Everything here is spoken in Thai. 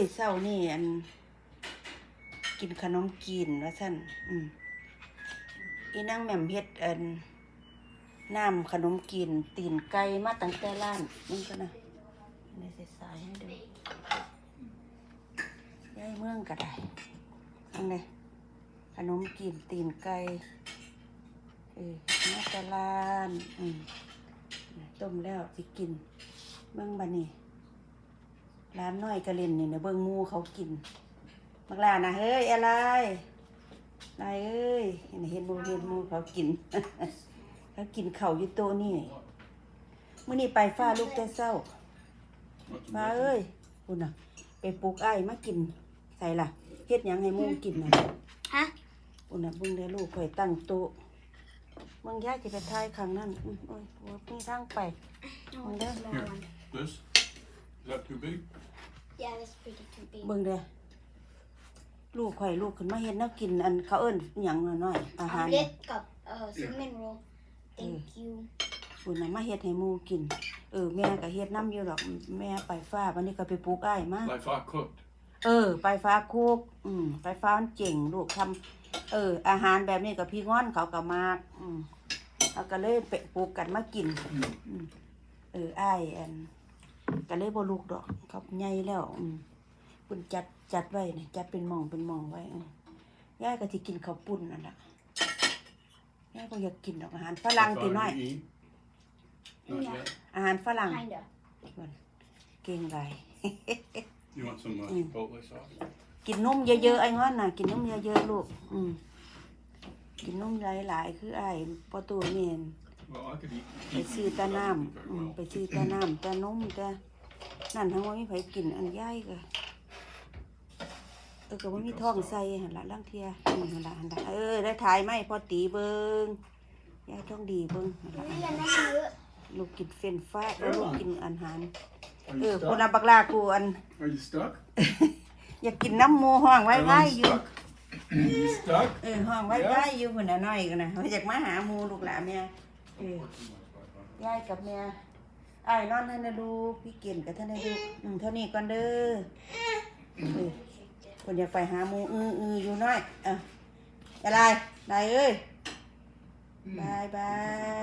ยเช้านี่อัน กินขนมกินว่าซั่นอืมอีนางแหม่มเฮ็ดอันน้ำขนมกินตีนไก่มาตั้งแต่ร้านมันก็นะนี่ใส่สายให้ดูยายเมืองก็ได้อันนี้ขนมกินตีนไก่เออมาแตลาน อืมต้มแล้วสิกิน เบิ่งบัดนี้ ร้านน้อยก็เล่นนี่นะเบิ่งหมูเขากินมักลานะเฮ้ยอะไรนายเอ้ยเห็นเห็นหมูเห็นหมูเขากินเขากินข้าวอยู่โต๊ะนี่มื้อนี้ไปฟ้าลูกแต่เช้าฟ้าเอ้ยคุณน่ะ ไปปลูกอ้ายมากิน ใส่ล่ะเฮ็ดหยังให้หมูกินน่ะฮะคุณน่ะเบิ่งได้ลูกข่อยตั้งโต๊ะมึงยายสิไปทายข้างนั้นอื้อโอ้ยโอ้ยมีทางไป No, Oh, it's a Is that too big? Yeah, that's pretty too big. เบิ่งเด้อลูกข่อยลูกขึ้นมาเฮ็ดแนวกินอันเขาเอิ้นหยังน้อยๆอาหารน่ะ Omelette cup, uh, cinnamon roll. Thank you. คุณน่ะมาเฮ็ดให้หมู่กิน เออ แม่ก็เฮ็ดน้ำอยู่ดอกแม่ไปฟ้าวันนี้ก็ไปปลูกอ้ายมา Like I cooked. เออ ไปฟ้าโคกอืมไปฟ้ามันเจ๋งลูกทำเออ อาหารแบบนี้กับพี่ง้อนเขาก็มากอืมเขาก็เลยไปปลูกกันมากิน อืมเอออ้ายอัน ก็เลยบ่ลูกดอกเขาใหญ่แล้วอืมคุณจัดจัดไว้นี่จัดเป็นหม่องเป็นหม่องไว้อืมยายก็สิกินข้าวปุ้นนั่นล่ะยายก็อยากกินดอกอาหารฝรั่ง If ติ I น้อย eat. Not Yeah. yet. อาหารฝรั่ง Kinda. เก่งไร You want some uh, Mm. chipotle sauce? กินนมเยอะๆไอ้งอนน่ะ กินนมเยอะๆลูก อืมกินนมหลายๆ คือไอ้ปอตูเมน Well, I could eat. ไป eat ซื้อ meat, แตะ but I น้ don't eat ำ very อืม well. ไปซื้อแตะน้ำแตะนมแต่นั่นทั้งว่ามีไผกินอันย่ายก็เออก็ว่ามีท้องใส่หันละล่างเทียอืมหันละหันละเออได้ถ่ายไหมพอตีเบิงยายท้องดีเบิงหันละ Really, I'm not sure. ลูกกินเฟรนช์ฟรายแล้วลูกกินอาหาร Are เอ you อ stuck? คนเอาบักลากูอัน Are you stuck? อยากกินน้ำหมูห้องไว้ไว้ Everyone's อยู่ stuck? you stuck? เออห้องไว้ไว้อยู่คนน่ะน้อยกันนะเขาอยากมาหาหมูลูกหลานแม่เออยายกับแม่ไอ้ายนอนท่านได้ดูกพี่เก่งกับท่านได้ดูกอืมเท่านี้ก่อนเด้อเออคนอยากไปหาหมูอืออืออยู่น้อยเอะอะไรนายเอ้ยบายบาย